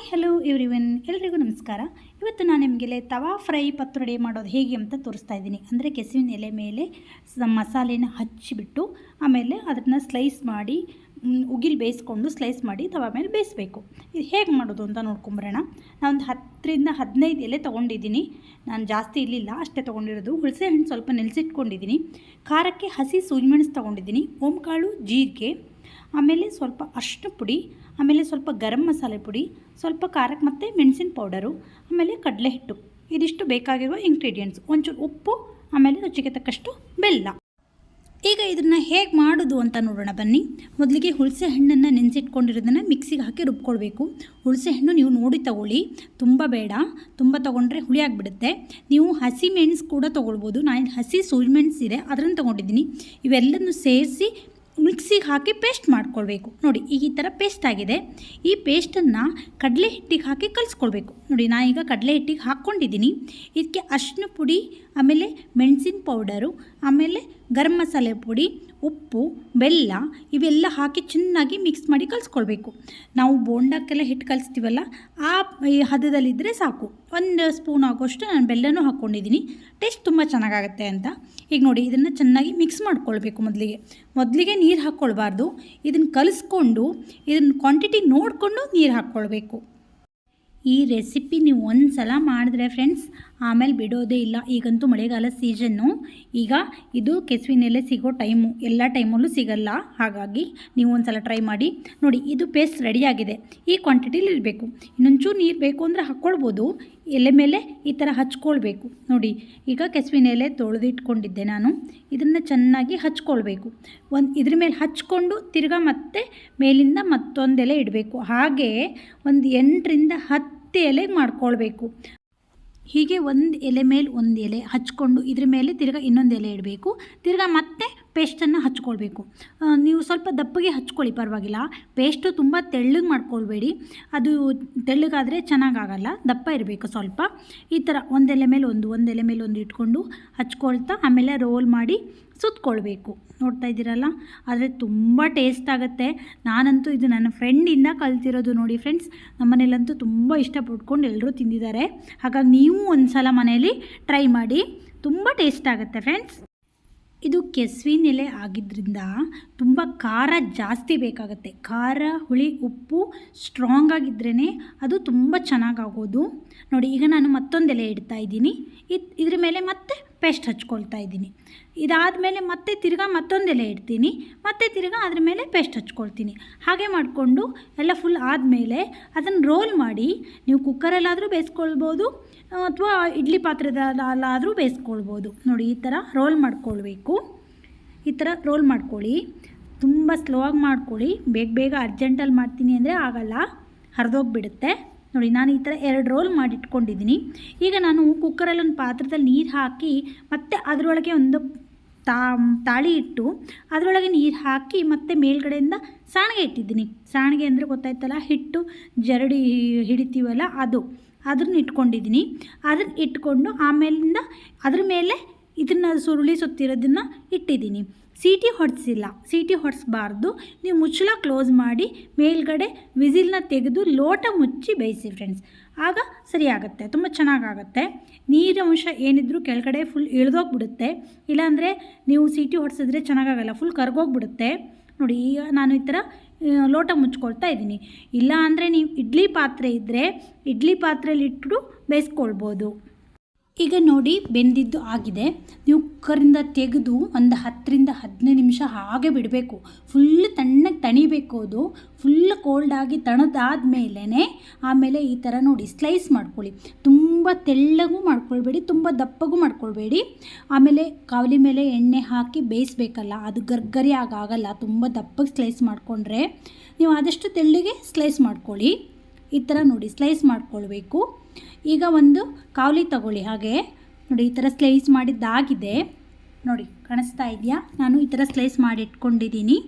Hi hello everyone ಎಲ್ರಿಗೂ ನಮಸ್ಕಾರ. ಇವತ್ತು ನಾನು ನಿಮಗೆ ತವಾ ಫ್ರೈ ಪತ್ರೊಡೆ ಮಾಡೋದು ಹೇಗೆ ಅಂತ ತೋರಿಸ್ತಾ ಇದ್ದೀನಿ. ಅಂದರೆ ಕೆಸುವಿನ ಎಲೆ ಮೇಲೆ ಮಸಾಲೆನ ಹಚ್ಚಿಬಿಟ್ಟು, ಆಮೇಲೆ ಅದನ್ನು ಸ್ಲೈಸ್ ಮಾಡಿ ಉಗಿಲ್ ಬೇಯಿಸ್ಕೊಂಡು ಸ್ಲೈಸ್ ಮಾಡಿ ತವಾ ಮೇಲೆ ಬೇಯಿಸ್ಬೇಕು. ಇದು ಹೇಗೆ ಮಾಡೋದು ಅಂತ ನೋಡ್ಕೊಂಬರೋಣ. ನಾನೊಂದು ಹತ್ತರಿಂದ ಹದಿನೈದು ಎಲೆ ತೊಗೊಂಡಿದ್ದೀನಿ. ನಾನು ಜಾಸ್ತಿ ಇರಲಿಲ್ಲ ಅಷ್ಟೇ ತೊಗೊಂಡಿರೋದು. ಹುಣಸೆ ಹಣ್ಣು ಸ್ವಲ್ಪ ನೆಲೆಸಿಟ್ಕೊಂಡಿದ್ದೀನಿ. ಖಾರಕ್ಕೆ ಹಸಿ ಸೂಜಿಮೆಣಸು ತೊಗೊಂಡಿದ್ದೀನಿ. ಓಂಕಾಳು, ಜೀರಿಗೆ ಆಮೇಲೆ ಸ್ವಲ್ಪ ಅಷ್ಟು ಪುಡಿ, ಆಮೇಲೆ ಸ್ವಲ್ಪ ಗರಂ ಮಸಾಲೆ ಪುಡಿ, ಸ್ವಲ್ಪ ಖಾರಕ್ಕೆ ಮತ್ತು ಮೆಣಸಿನ ಪೌಡರು ಆಮೇಲೆ ಕಡಲೆ ಹಿಟ್ಟು ಇದಿಷ್ಟು ಬೇಕಾಗಿರುವ ಇಂಗ್ರೀಡಿಯೆಂಟ್ಸ್ ಒಂಚೂರು ಉಪ್ಪು, ಆಮೇಲೆ ರುಚಿಗೆ ತಕ್ಕಷ್ಟು ಬೆಲ್ಲ. ಈಗ ಇದನ್ನು ಹೇಗೆ ಮಾಡೋದು ಅಂತ ನೋಡೋಣ ಬನ್ನಿ. ಮೊದಲಿಗೆ ಹುಣಸೆ ಹಣ್ಣನ್ನು ನೆನೆಸಿಟ್ಕೊಂಡಿರೋದನ್ನು ಮಿಕ್ಸಿಗೆ ಹಾಕಿ ರುಬ್ಕೊಳ್ಬೇಕು. ಹುಳಸೆ ಹಣ್ಣು ನೀವು ನೋಡಿ ತಗೊಳ್ಳಿ. ತುಂಬ ಬೇಡ. ತುಂಬ ತೊಗೊಂಡ್ರೆ ಹುಳಿ ಆಗಿಬಿಡುತ್ತೆ. ನೀವು ಹಸಿ ಮೆಣಸು ಕೂಡ ತೊಗೊಳ್ಬೋದು. ನಾನು ಹಸಿ ಸೂಜಿ ಮೆಣಸು ಇದೆ. ಅದನ್ನು ತೊಗೊಂಡಿದ್ದೀನಿ. ಇವೆಲ್ಲನೂ ಸೇರಿಸಿ ಮಿಕ್ಸಿಗೆ ಹಾಕಿ ಪೇಸ್ಟ್ ಮಾಡ್ಕೊಳ್ಬೇಕು. ನೋಡಿ, ಈಗ ಈ ಥರ ಪೇಸ್ಟ್ ಆಗಿದೆ. ಈ ಪೇಸ್ಟನ್ನು ಕಡಲೆ ಹಿಟ್ಟಿಗೆ ಹಾಕಿ ಕಲಿಸ್ಕೊಳ್ಬೇಕು. ನೋಡಿ ನಾನೀಗ ಕಡಲೆ ಹಿಟ್ಟಿಗೆ ಹಾಕ್ಕೊಂಡಿದ್ದೀನಿ. ಇದಕ್ಕೆ ಅರಿಶಿನ ಪುಡಿ, ಆಮೇಲೆ ಮೆಣಸಿನ ಪೌಡರು, ಆಮೇಲೆ ಗರಂ ಮಸಾಲೆ ಪುಡಿ, ಉಪ್ಪು, ಬೆಲ್ಲ ಇವೆಲ್ಲ ಹಾಕಿ ಚೆನ್ನಾಗಿ ಮಿಕ್ಸ್ ಮಾಡಿ ಕಲಿಸ್ಕೊಳ್ಬೇಕು. ನಾವು ಬೋಂಡಕ್ಕೆಲ್ಲ ಹಿಟ್ಟು ಕಲಿಸ್ತೀವಲ್ಲ, ಆ ಹದದಲ್ಲಿದ್ದರೆ ಸಾಕು. ಒಂದು ಸ್ಪೂನ್ ಆಗೋಷ್ಟು ನಾನು ಬೆಲ್ಲನೂ ಹಾಕ್ಕೊಂಡಿದ್ದೀನಿ. ಟೇಸ್ಟ್ ತುಂಬ ಚೆನ್ನಾಗಾಗುತ್ತೆ ಅಂತ. ಈಗ ನೋಡಿ, ಇದನ್ನು ಚೆನ್ನಾಗಿ ಮಿಕ್ಸ್ ಮಾಡ್ಕೊಳ್ಬೇಕು ಮೊದಲಿಗೆ. ಮೊದಲಿಗೆ ನೀರು ಹಾಕ್ಕೊಳ್ಬಾರ್ದು. ಇದನ್ನು ಕಲಿಸ್ಕೊಂಡು ಇದನ್ನು ಕ್ವಾಂಟಿಟಿ ನೋಡಿಕೊಂಡು ನೀರು ಹಾಕ್ಕೊಳ್ಬೇಕು. ಈ ರೆಸಿಪಿ ನೀವು ಒಂದು ಸಲ ಮಾಡಿದ್ರೆ ಫ್ರೆಂಡ್ಸ್ ಆಮೇಲೆ ಬಿಡೋದೇ ಇಲ್ಲ. ಈಗಂತೂ ಮಳೆಗಾಲ ಸೀಸನ್ನು ಈಗ ಇದು ಕೆಸುವಿನಲ್ಲೇ ಸಿಗೋ ಟೈಮು ಎಲ್ಲ ಟೈಮಲ್ಲೂ ಸಿಗಲ್ಲ. ಹಾಗಾಗಿ ನೀವು ಒಂದು ಸಲ ಟ್ರೈ ಮಾಡಿ. ನೋಡಿ, ಇದು ಪೇಸ್ಟ್ ರೆಡಿಯಾಗಿದೆ ಈ ಕ್ವಾಂಟಿಟಿಲಿ ಇರಬೇಕು. ಇನ್ನೊಂಚೂರು ನೀರು ಬೇಕು ಅಂದರೆ ಹಾಕ್ಕೊಳ್ಬೋದು ಎಲೆ ಮೇಲೆ ಈ ಥರ ಹಚ್ಕೊಳ್ಬೇಕು. ನೋಡಿ, ಈಗ ಕೆಸುವಿನ ಎಲೆ ತೊಳೆದಿಟ್ಕೊಂಡಿದ್ದೆ ನಾನು. ಇದನ್ನು ಚೆನ್ನಾಗಿ ಹಚ್ಕೊಳ್ಬೇಕು. ಒಂದು ಇದ್ರ ಮೇಲೆ ಹಚ್ಕೊಂಡು ತಿರ್ಗಾ ಮತ್ತೆ ಮೇಲಿಂದ ಮತ್ತೊಂದು ಎಲೆ ಇಡಬೇಕು. ಹಾಗೆ ಒಂದು ಎಂಟರಿಂದ ಹತ್ತು ಎಲೆ ಮಾಡ್ಕೊಳ್ಬೇಕು. ಹೀಗೆ ಒಂದು ಎಲೆ ಮೇಲೆ ಒಂದು ಎಲೆ ಹಚ್ಕೊಂಡು ಇದ್ರ ಮೇಲೆ ತಿರ್ಗಾ ಇನ್ನೊಂದು ಎಲೆ ಇಡಬೇಕು. ತಿರ್ಗಾ ಮತ್ತೆ ಪೇಸ್ಟನ್ನು ಹಚ್ಕೊಳ್ಬೇಕು. ನೀವು ಸ್ವಲ್ಪ ದಪ್ಪಗೆ ಹಚ್ಕೊಳ್ಳಿ, ಪರವಾಗಿಲ್ಲ. ಪೇಸ್ಟು ತುಂಬ ತೆಳ್ಳಗೆ ಮಾಡ್ಕೊಳ್ಬೇಡಿ. ಅದು ತೆಳ್ಳಗಾದರೆ ಚೆನ್ನಾಗಾಗಲ್ಲ, ದಪ್ಪ ಇರಬೇಕು ಸ್ವಲ್ಪ. ಈ ಥರ ಒಂದೆಲೆ ಮೇಲೆ ಒಂದು ಒಂದೆಲೆ ಮೇಲೆ ಒಂದು ಇಟ್ಕೊಂಡು ಹಚ್ಕೊಳ್ತಾ ಆಮೇಲೆ ರೋಲ್ ಮಾಡಿ ಸುತ್ತಕೊಳ್ಬೇಕು ನೋಡ್ತಾ ಇದ್ದೀರಲ್ಲ? ಆದರೆ ತುಂಬ ಟೇಸ್ಟ್ ಆಗುತ್ತೆ. ನಾನಂತೂ ಇದು ನನ್ನ ಫ್ರೆಂಡಿಂದ ಕಲ್ತಿರೋದು ನೋಡಿ ಫ್ರೆಂಡ್ಸ್. ನಮ್ಮನೇಲಂತೂ ತುಂಬ ಇಷ್ಟಪಟ್ಕೊಂಡು ಎಲ್ಲರೂ ತಿಂದಿದ್ದಾರೆ. ಹಾಗಾಗಿ ನೀವು ಒಂದು ಸಲ ಮನೆಯಲ್ಲಿ ಟ್ರೈ ಮಾಡಿ. ತುಂಬ ಟೇಸ್ಟ್ ಆಗುತ್ತೆ ಫ್ರೆಂಡ್ಸ್. ಇದು ಕೆಸುವಿನೆಲೆ ಆಗಿದ್ದರಿಂದ ತುಂಬ ಖಾರ ಜಾಸ್ತಿ ಬೇಕಾಗುತ್ತೆ. ಖಾರ, ಹುಳಿ, ಉಪ್ಪು ಸ್ಟ್ರಾಂಗ್ ಆಗಿದ್ರೇ ಅದು ತುಂಬ ಚೆನ್ನಾಗಾಗೋದು ನೋಡಿ, ಈಗ ನಾನು ಮತ್ತೊಂದು ಎಲೆ ಇಡ್ತಾ ಇದ್ದೀನಿ. ಇದು ಇದ್ರ ಮೇಲೆ ಮತ್ತೆ ಪೇಸ್ಟ್ ಹಚ್ಕೊಳ್ತಾ ಇದ್ದೀನಿ. ಇದಾದಮೇಲೆ ಮತ್ತೆ ತಿರ್ಗಾ ಮತ್ತೊಂದೆಲೆ ಇಡ್ತೀನಿ. ಮತ್ತೆ ತಿರ್ಗಾ ಅದ್ರ ಮೇಲೆ ಪೇಸ್ಟ್ ಹಚ್ಕೊಳ್ತೀನಿ. ಹಾಗೆ ಮಾಡಿಕೊಂಡು ಎಲ್ಲ ಫುಲ್ ಆದಮೇಲೆ ಅದನ್ನು ರೋಲ್ ಮಾಡಿ ನೀವು ಕುಕ್ಕರಲ್ಲಾದರೂ ಬೇಯಿಸ್ಕೊಳ್ಬೋದು, ಅಥವಾ ಇಡ್ಲಿ ಪಾತ್ರೆದಲ್ಲಾದರೂ ಬೇಯಿಸ್ಕೊಳ್ಬೋದು. ನೋಡಿ, ಈ ಥರ ರೋಲ್ ಮಾಡ್ಕೊಳ್ಬೇಕು. ಈ ಥರ ರೋಲ್ ಮಾಡ್ಕೊಳ್ಳಿ. ತುಂಬ ಸ್ಲೋ ಆಗಿ ಮಾಡ್ಕೊಳ್ಳಿ. ಬೇಗ ಬೇಗ ಅರ್ಜೆಂಟಲ್ಲಿ ಮಾಡ್ತೀನಿ ಅಂದರೆ ಆಗಲ್ಲ. ಹರಿದೋಗ್ಬಿಡುತ್ತೆ. ನೋಡಿ, ನಾನು ಈ ಥರ ಎರಡು ರೋಲ್ ಮಾಡಿ ಇಟ್ಕೊಂಡಿದ್ದೀನಿ ಈಗ ನಾನು ಕುಕ್ಕರಲ್ಲಿ ಒಂದು ಪಾತ್ರದಲ್ಲಿ ನೀರು ಹಾಕಿ, ಮತ್ತು ಅದರೊಳಗೆ ಒಂದು ತಾ, ತಾಳಿ ಇಟ್ಟು, ಅದರೊಳಗೆ ನೀರು ಹಾಕಿ, ಮತ್ತೆ ಮೇಲ್ಗಡೆಯಿಂದ ಸಾಣಿಗೆ ಇಟ್ಟಿದ್ದೀನಿ. ಸಾಣಿಗೆ ಅಂದರೆ ಗೊತ್ತಾಯ್ತಲ್ಲ, ಹಿಟ್ಟು, ಜರಡಿ ಹಿಡಿತೀವಲ್ಲ ಅದು. ಅದನ್ನ ಇಟ್ಕೊಂಡಿದ್ದೀನಿ. ಅದನ್ನ ಇಟ್ಕೊಂಡು ಆಮೇಲಿಂದ ಅದ್ರ ಮೇಲೆ ಇದನ್ನು ಸುರುಳಿ ಸುತ್ತಿರೋದನ್ನು ಇಟ್ಟಿದ್ದೀನಿ. ಸೀಟಿ ಹೊಡೆಸಿಲ್ಲ. ಸೀಟಿ ಹೊಡೆಸ್ಬಾರ್ದು. ನೀವು ಮುಚ್ಚಳ ಕ್ಲೋಸ್ ಮಾಡಿ ಮೇಲ್ಗಡೆ ವಿಸಿಲ್ನ ತೆಗೆದು ಲೋಟ ಮುಚ್ಚಿ ಬೇಯಿಸಿ ಫ್ರೆಂಡ್ಸ್. ಆಗ ಸರಿಯಾಗುತ್ತೆ. ತುಂಬ ಚೆನ್ನಾಗಾಗುತ್ತೆ. ನೀರಿನ ಅಂಶ ಏನಿದ್ರೂ ಕೆಳಗಡೆ ಫುಲ್ ಇಳಿದೋಗ್ಬಿಡುತ್ತೆ. ಇಲ್ಲಾಂದರೆ ನೀವು ಸೀಟಿ ಹೊಡೆಸಿದ್ರೆ ಚೆನ್ನಾಗಾಗಲ್ಲ. ಫುಲ್ ಕರ್ಗೋಗ್ಬಿಡುತ್ತೆ. ನೋಡಿ, ಈಗ ನಾನು ಈ ಥರ ಲೋಟ ಮುಚ್ಕೊಳ್ತಾ ಇದ್ದೀನಿ. ಇಲ್ಲ ಅಂದರೆ ನೀವು ಇಡ್ಲಿ ಪಾತ್ರೆ ಇದ್ದರೆ ಇಡ್ಲಿ ಪಾತ್ರೆಯಲ್ಲಿ ಇಟ್ಟು ಬೇಯಿಸ್ಕೊಳ್ಬೋದು. ಈಗ ನೋಡಿ ಬೆಂದಿದ್ದು ಆಗಿದೆ. ನೀವು ಕುಕ್ಕರಿಂದ ತೆಗೆದು ಒಂದು ಹತ್ತರಿಂದ ಹದಿನೈದು ನಿಮಿಷ ಹಾಗೆ ಬಿಡಬೇಕು. ಫುಲ್ ತಣ್ಣಗೆ ತಣಿಬೇಕು ಅದು. ಫುಲ್ ಕೋಲ್ಡಾಗಿ ತಣದಾದ್ಮೇಲೆ ಆಮೇಲೆ ಈ ಥರ ನೋಡಿ ಸ್ಲೈಸ್ ಮಾಡ್ಕೊಳ್ಳಿ. ತುಂಬ ತೆಳ್ಳಗೂ ಮಾಡ್ಕೊಳ್ಬೇಡಿ, ತುಂಬ ದಪ್ಪಗೂ ಮಾಡ್ಕೊಳ್ಬೇಡಿ. ಆಮೇಲೆ ಕಾವಲಿ ಮೇಲೆ ಎಣ್ಣೆ ಹಾಕಿ ಬೇಯಿಸ್ಬೇಕಲ್ಲ, ಅದು ಗರ್ಗರಿ ಆಗಾಗಲ್ಲ ತುಂಬ ದಪ್ಪಗೆ ಸ್ಲೈಸ್ ಮಾಡಿಕೊಂಡ್ರೆ. ನೀವು ಆದಷ್ಟು ತೆಳ್ಳಗೆ ಸ್ಲೈಸ್ ಮಾಡ್ಕೊಳ್ಳಿ. ಈ ಥರ ನೋಡಿ ಸ್ಲೈಸ್ ಮಾಡ್ಕೊಳ್ಬೇಕು. ಈಗ ಒಂದು ಕಾವಲಿ ತಗೊಳ್ಳಿ. ಹಾಗೆ ನೋಡಿ, ಈ ಥರ ಸ್ಲೈಸ್ ಮಾಡಿದ್ದಾಗಿದೆ. ನೋಡಿ, ಕಾಣಿಸ್ತಾ ಇದೆಯಾ? ನಾನು ಈ ಥರ ಸ್ಲೈಸ್ ಮಾಡಿ ಇಟ್ಕೊಂಡಿದ್ದೀನಿ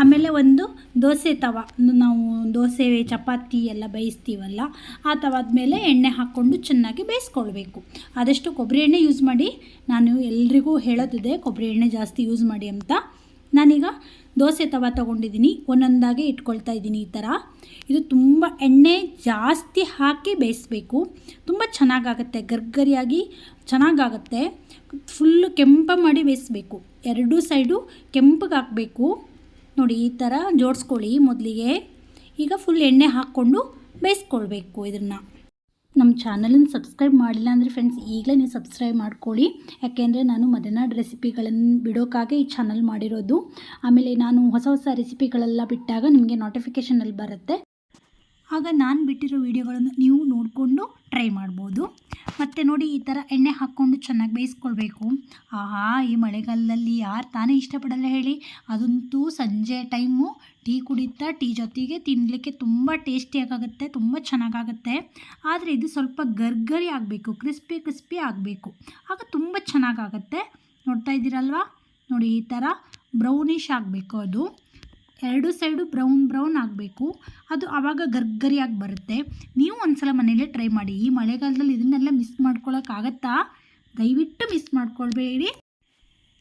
ಆಮೇಲೆ ಒಂದು ದೋಸೆ ತವ. ನಾವು ದೋಸೆ, ಚಪಾತಿ ಎಲ್ಲ ಬೇಯಿಸ್ತೀವಲ್ಲ, ಆ ತವಾದ ಮೇಲೆ ಎಣ್ಣೆ ಹಾಕ್ಕೊಂಡು ಚೆನ್ನಾಗಿ ಬೇಯಿಸ್ಕೊಳ್ಬೇಕು. ಆದಷ್ಟು ಕೊಬ್ಬರಿ ಎಣ್ಣೆ ಯೂಸ್ ಮಾಡಿ. ನಾನು ಎಲ್ರಿಗೂ ಹೇಳೋದಿದೆ ಕೊಬ್ಬರಿ ಎಣ್ಣೆ ಜಾಸ್ತಿ ಯೂಸ್ ಮಾಡಿ ಅಂತ. ನಾನೀಗ ದೋಸೆ ತವ ತೊಗೊಂಡಿದ್ದೀನಿ ಒಂದೊಂದಾಗೆ ಇಟ್ಕೊಳ್ತಾ ಇದ್ದೀನಿ ಈ ಥರ ಇದು ತುಂಬ ಎಣ್ಣೆ ಜಾಸ್ತಿ ಹಾಕಿ ಬೇಯಿಸ್ಬೇಕು. ತುಂಬ ಚೆನ್ನಾಗಾಗತ್ತೆ, ಗರ್ಗರಿಯಾಗಿ ಚೆನ್ನಾಗಾಗತ್ತೆ. ಫುಲ್ಲು ಕೆಂಪ ಮಾಡಿ ಬೇಯಿಸ್ಬೇಕು. ಎರಡೂ ಸೈಡು ಕೆಂಪಗಾಕಬೇಕು ನೋಡಿ, ಈ ಥರ ಜೋಡಿಸ್ಕೊಳ್ಳಿ ಮೊದಲಿಗೆ. ಈಗ ಫುಲ್ ಎಣ್ಣೆ ಹಾಕ್ಕೊಂಡು ಬೇಯಿಸ್ಕೊಳ್ಬೇಕು ಇದನ್ನು ನಮ್ಮ ಚಾನಲನ್ನು ಸಬ್ಸ್ಕ್ರೈಬ್ ಮಾಡಿಲ್ಲ ಅಂದರೆ ಫ್ರೆಂಡ್ಸ್ ಈಗಲೇ ನೀವು ಸಬ್ಸ್ಕ್ರೈಬ್ ಮಾಡ್ಕೊಳ್ಳಿ. ಯಾಕೆಂದರೆ ನಾನು ಮಲೆನಾಡು ರೆಸಿಪಿಗಳನ್ನು ಬಿಡೋಕ್ಕಾಗೆ ಈ ಚಾನಲ್ ಮಾಡಿರೋದು. ಆಮೇಲೆ ನಾನು ಹೊಸ ಹೊಸ ರೆಸಿಪಿಗಳೆಲ್ಲ ಬಿಟ್ಟಾಗ ನಿಮಗೆ ನೋಟಿಫಿಕೇಷನಲ್ಲಿ ಬರುತ್ತೆ. ಆಗ ನಾನು ಬಿಟ್ಟಿರೋ ವಿಡಿಯೋಗಳನ್ನು ನೀವು ನೋಡಿಕೊಂಡು ಟ್ರೈ ಮಾಡ್ಬೋದು. ಮತ್ತು ನೋಡಿ ಈ ಥರ ಎಣ್ಣೆ ಹಾಕ್ಕೊಂಡು ಚೆನ್ನಾಗಿ ಬೇಯಿಸ್ಕೊಳ್ಬೇಕು. ಆಹಾ, ಈ ಮಳೆಗಾಲದಲ್ಲಿ ಯಾರು ತಾನೇ ಇಷ್ಟಪಡಲ್ಲ ಹೇಳಿ. ಅದಂತೂ ಸಂಜೆ ಟೈಮು. ಟೀ ಕುಡಿತಾ ಟೀ ಜೊತೆಗೆ ತಿನ್ನಲಿಕ್ಕೆ ತುಂಬ ಟೇಸ್ಟಿಯಾಗುತ್ತೆ ತುಂಬ ಚೆನ್ನಾಗಾಗುತ್ತೆ. ಆದರೆ ಇದು ಸ್ವಲ್ಪ ಗರ್ಗರಿ ಆಗಬೇಕು, ಕ್ರಿಸ್ಪಿ ಕ್ರಿಸ್ಪಿ ಆಗಬೇಕು. ಆಗ ತುಂಬ ಚೆನ್ನಾಗಾಗತ್ತೆ. ನೋಡ್ತಾ ಇದ್ದೀರಲ್ವಾ? ನೋಡಿ ಈ ಥರ ಬ್ರೌನಿಷ್ ಆಗಬೇಕು ಅದು. ಎರಡು ಸೈಡು ಬ್ರೌನ್ ಬ್ರೌನ್ ಆಗಬೇಕು. ಅದು ಆವಾಗ ಗರ್ಗರಿಯಾಗಿ ಬರುತ್ತೆ. ನೀವು ಒಂದ್ಸಲ ಮನೇಲೇ ಟ್ರೈ ಮಾಡಿ. ಈ ಮಳೆಗಾಲದಲ್ಲಿ ಇದನ್ನೆಲ್ಲ ಮಿಸ್ ಮಾಡ್ಕೊಳ್ಳೋಕ್ಕಾಗತ್ತಾ ದಯವಿಟ್ಟು ಮಿಸ್ ಮಾಡ್ಕೊಳ್ಬೇಡಿ.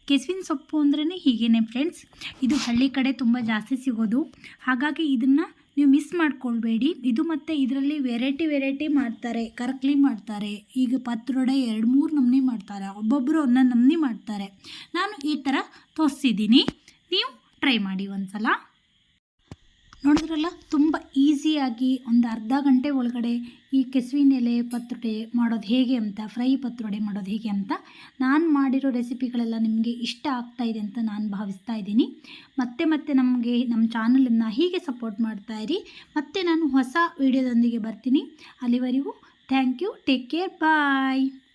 ಕೆಸುವಿನ ಸೊಪ್ಪು ಅಂದ್ರೇ ಹೀಗೇನೆ ಫ್ರೆಂಡ್ಸ್. ಇದು ಹಳ್ಳಿ ಕಡೆ ತುಂಬ ಜಾಸ್ತಿ ಸಿಗೋದು. ಹಾಗಾಗಿ ಇದನ್ನು ನೀವು ಮಿಸ್ ಮಾಡ್ಕೊಳ್ಬೇಡಿ. ಇದು ಮತ್ತು ಇದರಲ್ಲಿ ವೆರೈಟಿ ವೆರೈಟಿ ಮಾಡ್ತಾರೆ. ಕರ್ಕ್ಲಿ ಮಾಡ್ತಾರೆ. ಈಗ ಪತ್ರೊಡೆ ಎರಡು ಮೂರು ನಮ್ನಿ ಮಾಡ್ತಾರೆ. ಒಬ್ಬೊಬ್ಬರು ಒಂದೊಂದು ನಮ್ನಿ ಮಾಡ್ತಾರೆ. ನಾನು ಈ ಥರ ತೋರಿಸಿದ್ದೀನಿ. ಟ್ರೈ ಮಾಡಿ ಒಂದ್ಸಲ. ನೋಡಿದ್ರಲ್ಲ, ತುಂಬ ಈಸಿಯಾಗಿ ಒಂದು ಅರ್ಧ ಗಂಟೆ ಒಳಗಡೆ ಈ ಕೆಸುವಿನ ಎಲೆ ಪತ್ರೊಡೆ ಮಾಡೋದು ಹೇಗೆ ಅಂತ, ಫ್ರೈ ಪತ್ರೊಡೆ ಮಾಡೋದು ಹೇಗೆ ಅಂತ ನಾನು ಮಾಡಿರೋ ರೆಸಿಪಿಗಳೆಲ್ಲ ನಿಮಗೆ ಇಷ್ಟ ಆಗ್ತಾ ಅಂತ ನಾನು ಭಾವಿಸ್ತಾ ಇದ್ದೀನಿ. ಮತ್ತೆ ಮತ್ತೆ ನಮಗೆ ನಮ್ಮ ಚಾನಲನ್ನು ಹೀಗೆ ಸಪೋರ್ಟ್ ಮಾಡ್ತಾ ಇರಿ. ಮತ್ತೆ ನಾನು ಹೊಸ ವೀಡಿಯೋದೊಂದಿಗೆ ಬರ್ತೀನಿ. ಅಲ್ಲಿವರೆಗೂ thank you, take care, bye.